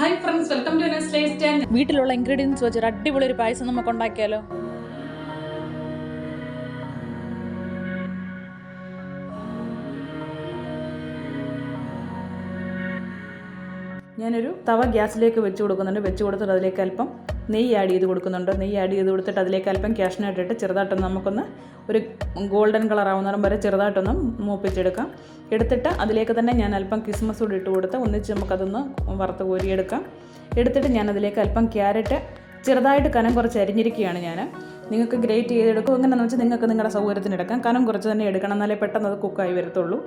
Hi friends welcome to and വീട്ടിലുള്ള ingredients വെച്ചൊരു അടിപൊളി ഒരു പായസം നമുക്ക് ഉണ്ടാക്കിയാലോ? ഞാനൊരു തവ ഗ്യാസിലേക്ക് വെച്ച് കൊടുക്കുന്നുണ്ട്. വെച്ച് കൊടുത്തിട്ട് അതിലേക്ക് അല്പം നെയ്യ് ആഡ് ചെയ്ത് കൊടുക്കുന്നുണ്ട്. നെയ്യ് ആഡ് ചെയ്ത് കൊടുത്തിട്ട് അതിലേക്ക് അല്പം ക്യാഷ്നായിട്ടിട്ട് ചെറുതായിട്ടൊന്ന് നമുക്കൊന്ന് ഒരു ഗോൾഡൻ കളർ ആവുന്നേരം വരെ ചെറുതായിട്ടൊന്ന് മൂപ്പിച്ചെടുക്കാം. എടുത്തിട്ട് അതിലേക്ക് തന്നെ ഞാൻ അല്പം കിസ്മസ് കൂടി ഇട്ട് കൊടുത്ത് ഒന്നിച്ച് നമുക്കതൊന്ന് വറുത്ത് കോരിയെടുക്കാം. എടുത്തിട്ട് ഞാൻ അതിലേക്ക് അല്പം ക്യാരറ്റ് ചെറുതായിട്ട് കനം കുറച്ച് അരിഞ്ഞിരിക്കുകയാണ് ഞാൻ നിങ്ങൾക്ക് ഗ്രേറ്റ് ചെയ്തെടുക്കും? എങ്ങനെയാണെന്ന് വെച്ചാൽ നിങ്ങൾക്ക് നിങ്ങളുടെ സൗകര്യത്തിന് എടുക്കാം. കനം കുറച്ച് തന്നെ എടുക്കണം. എന്നാലേ പെട്ടെന്ന് അത് കുക്കായി വരത്തുള്ളൂ.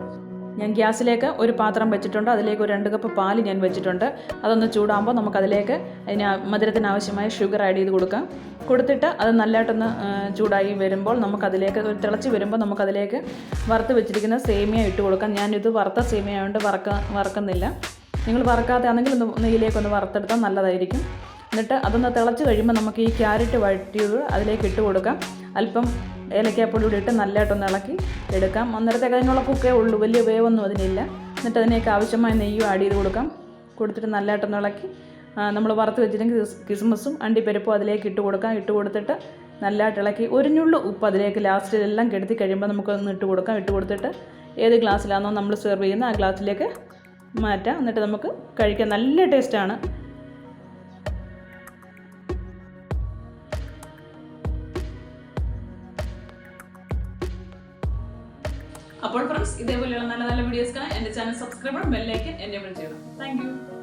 ഞാൻ ഗ്യാസിലേക്ക് ഒരു പാത്രം വെച്ചിട്ടുണ്ട്. അതിലേക്ക് ഒരു രണ്ട് കപ്പ് പാൽ ഞാൻ വെച്ചിട്ടുണ്ട്. അതൊന്ന് ചൂടാകുമ്പോൾ നമുക്ക് അതിലേക്ക് അതിന് മധുരത്തിന് ആവശ്യമായ ഷുഗർ ആഡ് ചെയ്ത് കൊടുക്കാം. കൊടുത്തിട്ട് അത് നല്ലതായിട്ടൊന്ന് ചൂടായി വരുമ്പോൾ നമുക്കതിലേക്ക് തിളച്ച് വരുമ്പോൾ നമുക്കതിലേക്ക് വറുത്ത് വെച്ചിരിക്കുന്ന സേമിയ ഇട്ട് കൊടുക്കാം. ഞാനിത് വറുത്ത സേമിയ ആയതുകൊണ്ട് വറക്ക വറക്കുന്നില്ല. നിങ്ങൾ വറക്കാത്ത ആണെങ്കിൽ ഒന്ന് നെയ്യിലേക്കൊന്ന് വറുത്തെടുത്താൽ നല്ലതായിരിക്കും. എന്നിട്ട് അതൊന്ന് തിളച്ച് കഴിയുമ്പോൾ നമുക്ക് ഈ ക്യാരറ്റ് വഴറ്റിയത് അതിലേക്ക് ഇട്ട് കൊടുക്കാം. അല്പം ഏലക്കാപ്പൊടി കൂടി ഇട്ട് നല്ലതായിട്ടൊന്ന് ഇളക്കി എടുക്കാം. അന്നേരത്തേക്ക് കുക്കേ ഉള്ളൂ. വലിയ വേവൊന്നും അതിനില്ല. എന്നിട്ട് അതിനേക്ക് ആവശ്യമായ നെയ്യും ആഡ് ചെയ്ത് കൊടുക്കാം. കൊടുത്തിട്ട് നല്ലതായിട്ടൊന്ന് ഇളക്കി നമ്മൾ വറുത്ത് ക്രിസ്മസും കിസ്മസും അണ്ടിപ്പരിപ്പും അതിലേക്ക് ഇട്ട് കൊടുക്കാം. ഇട്ട് കൊടുത്തിട്ട് നല്ലതായിട്ട് ഇളക്കി ഒരു ഉപ്പ് അതിലേക്ക് ലാസ്റ്റിൽ എല്ലാം കെടുത്തി കഴിയുമ്പോൾ നമുക്കൊന്ന് ഇട്ട് കൊടുക്കാം. ഇട്ട് കൊടുത്തിട്ട് ഏത് ഗ്ലാസ്സിലാണോ നമ്മൾ സെർവ് ചെയ്യുന്നത് ആ ഗ്ലാസ്സിലേക്ക് മാറ്റാം. എന്നിട്ട് നമുക്ക് കഴിക്കാൻ നല്ല ടേസ്റ്റാണ് അപ്പോൾ ഫ്രണ്ട്സ് ഇതേപോലെയുള്ള നല്ല നല്ല വീഡിയോസ് കാണാൻ എന്റെ ചാനൽ സബ്സ്ക്രൈബ് ബെല്ലൈക്കൻ എന്നെ ചെയ്യണം. താങ്ക്